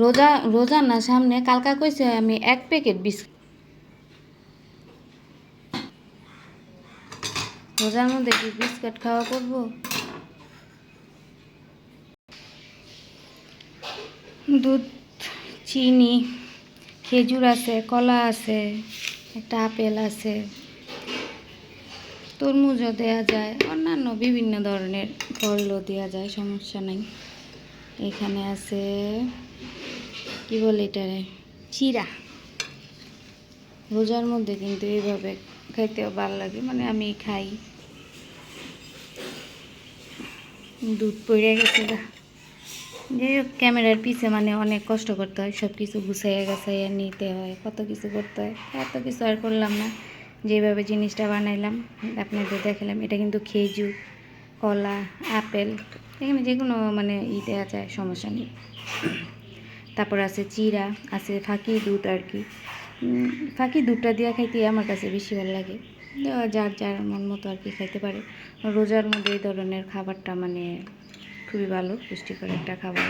রোজা রোজা না, সামনে কালকা কইছে আমি এক প্যাকেট বিস্কুট রোজার মধ্যে কি বিস্কুট খাওয়া করব? দুধ, চিনি, খেজুর আছে, কলা আছে, একটা আপেল আছে, তরমুজও দেওয়া যায়, অন্যান্য বিভিন্ন ধরনের ফলও দেওয়া যায়, সমস্যা নাই। এখানে আছে, কি বলে এটারে? চিরা রোজার মধ্যে কিন্তু এইভাবে খাইতেও ভালো লাগে মানে আমি খাই। দুধ পড়ে গেছে গা। ক্যামেরার পিছে মানে অনেক কষ্ট করতে হয় সব কিছু গুছাইয়া গাছাইয়া নিতে হয়, কত কিছু করতে হয়, এত কিছু আর করলাম না। যেভাবে জিনিসটা বানাইলাম, আপনাদের দেখালাম, এটা কিন্তু খেজুর। কলা, আপেল, এখানে যে কোনো মানে ই দেওয়া যায় সমস্যা নেই। তারপর আছে চিরা আছে ফাঁকি দুধ আর কি। ফাঁকি দুধটা দেওয়া খাইতে আমার কাছে বেশি ভালো লাগে। যার যার মন মতো আর কি খাইতে পারে। রোজার মধ্যে এই ধরনের খাবারটা মানে খুবই ভালো, পুষ্টিকর একটা খাবার।